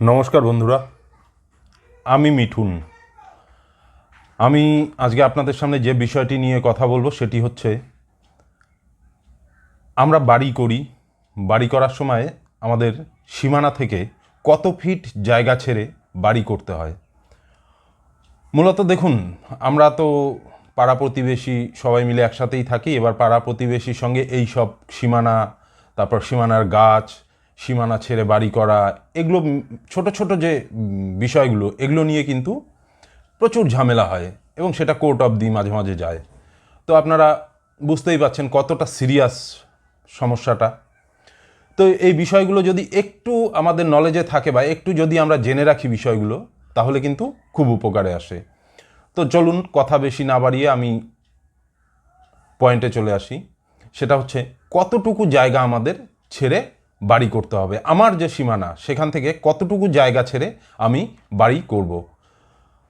নমস্কার বন্ধুরা, আমি মিঠুন। আমি আজকে আপনাদের সামনে যে বিষয়টি নিয়ে কথা বলব সেটি হচ্ছে, আমরা বাড়ি করি, বাড়ি করার সময় আমাদের সীমানা থেকে কত ফিট জায়গা ছেড়ে বাড়ি করতে হয়। মূলত দেখুন, আমরা তো পাড়া প্রতিবেশী সবাই মিলে একসাথেই থাকি, এবার পাড়া প্রতিবেশীর সঙ্গে এই সব সীমানা, তারপর সীমানার গাছ সীমানা ছেড়ে বাড়ি করা, এগুলো ছোট ছোট যে বিষয়গুলো, এগুলো নিয়ে কিন্তু প্রচুর ঝামেলা হয় এবং সেটা কোর্ট অফ দি মাঝে মাঝে যায়। তো আপনারা বুঝতেই পাচ্ছেন কতটা সিরিয়াস সমস্যাটা। তো এই বিষয়গুলো যদি একটু আমাদের নলেজে থাকে বা একটু যদি আমরা জেনে রাখি বিষয়গুলো, তাহলে কিন্তু খুব উপকারে আসে। তো চলুন কথা বেশি না বাড়িয়ে আমি পয়েন্টে চলে আসি। সেটা হচ্ছে কতটুকু জায়গা আমাদের ছেড়ে বাড়ি করতে হবে। আমার যে সীমানা, সেখান থেকে কতটুকু জায়গা ছেড়ে আমি বাড়ি করব।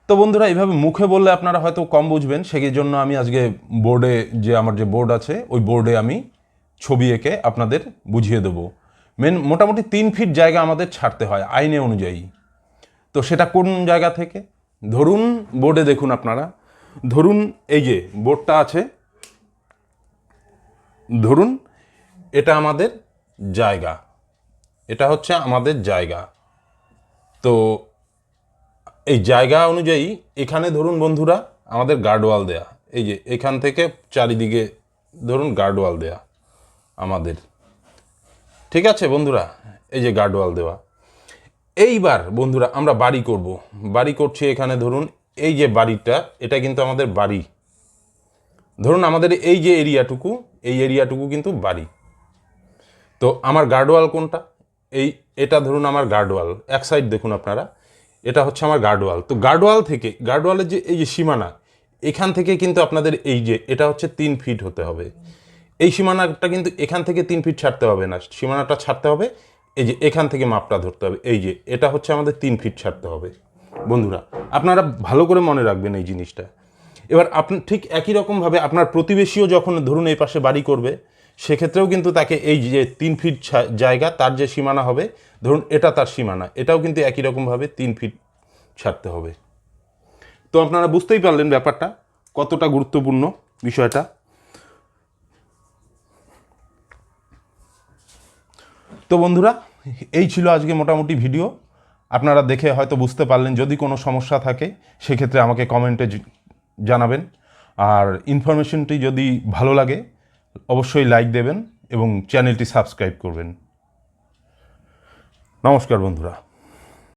তো বন্ধুরা এইভাবে মুখে বললে আপনারা হয়তো কম বুঝবেন সেই জন্য আমি আজকে বোর্ডে যে আমার যে বোর্ড আছে, ওই বোর্ডে আমি ছবি এঁকে আপনাদের বুঝিয়ে দেবো। মেন মোটামুটি তিন ফিট জায়গা আমাদের ছাড়তে হয়, আইনে অনুযায়ী। তো সেটা কোন জায়গা থেকে? ধরুন, বোর্ডে দেখুন আপনারা। ধরুন, এই যে বোর্ডটা আছে। ধরুন, এটা আমাদের জায়গা। এটা হচ্ছে আমাদের জায়গা। তো এই জায়গা অনুযায়ী এখানে ধরুন বন্ধুরা, আমাদের গার্ডওয়াল দেয়া। এই যে এখান থেকে চারিদিকে ধরুন গার্ডওয়াল দেয়া আমাদের। ঠিক আছে বন্ধুরা? এই যে গার্ডওয়াল দেওয়া। এইবার বন্ধুরা আমরা বাড়ি করব। বাড়ি করছি এখানে ধরুন এই যে বাড়িটা, এটা কিন্তু আমাদের বাড়ি। ধরুন আমাদের এই যে এরিয়াটুকু, এই এরিয়াটুকু কিন্তু বাড়ি। তো আমার গার্ডওয়াল কোনটা? এই, এটা ধরুন আমার গার্ডওয়াল এক সাইড দেখুন আপনারা। এটা হচ্ছে আমার গার্ডওয়াল তো গার্ডওয়াল থেকে গার্ডওয়ালের যে, এই যে সীমানা, এখান থেকে কিন্তু আপনাদের এই যে, এটা হচ্ছে তিন ফিট হতে হবে। এই সীমানাটা কিন্তু এখান থেকে তিন ফিট ছাড়তে হবে না। সীমানাটা ছাড়তে হবে। এই যে, এখান থেকে মাপটা ধরতে হবে। এই যে, এটা হচ্ছে আমাদের তিন ফিট ছাড়তে হবে। বন্ধুরা, আপনারা ভালো করে মনে রাখবেন এই জিনিসটা। এবার আপনি ঠিক একই রকমভাবে আপনার প্রতিবেশীও যখন ধরুন এই পাশে বাড়ি করবে সেক্ষেত্রেও কিন্তু তাকে এই যে তিন ফিট জায়গা, তার যে সীমানা হবে, ধরুন এটা তার সীমানা, এটাও কিন্তু একই রকমভাবে তিন ফিট ছাড়তে হবে। তো আপনারা বুঝতেই পারলেন ব্যাপারটা, কতটা গুরুত্বপূর্ণ বিষয়টা। তো বন্ধুরা, এই ছিল আজকে মোটামুটি ভিডিও। আপনারা দেখে হয়তো বুঝতে পারলেন, যদি কোনো সমস্যা থাকে, সেক্ষেত্রে আমাকে কমেন্টে জানাবেন। আর ইনফরমেশনটি যদি ভালো লাগে অবশ্যই লাইক দেবেন এবং চ্যানেলটি সাবস্ক্রাইব করবেন। নমস্কার বন্ধুরা।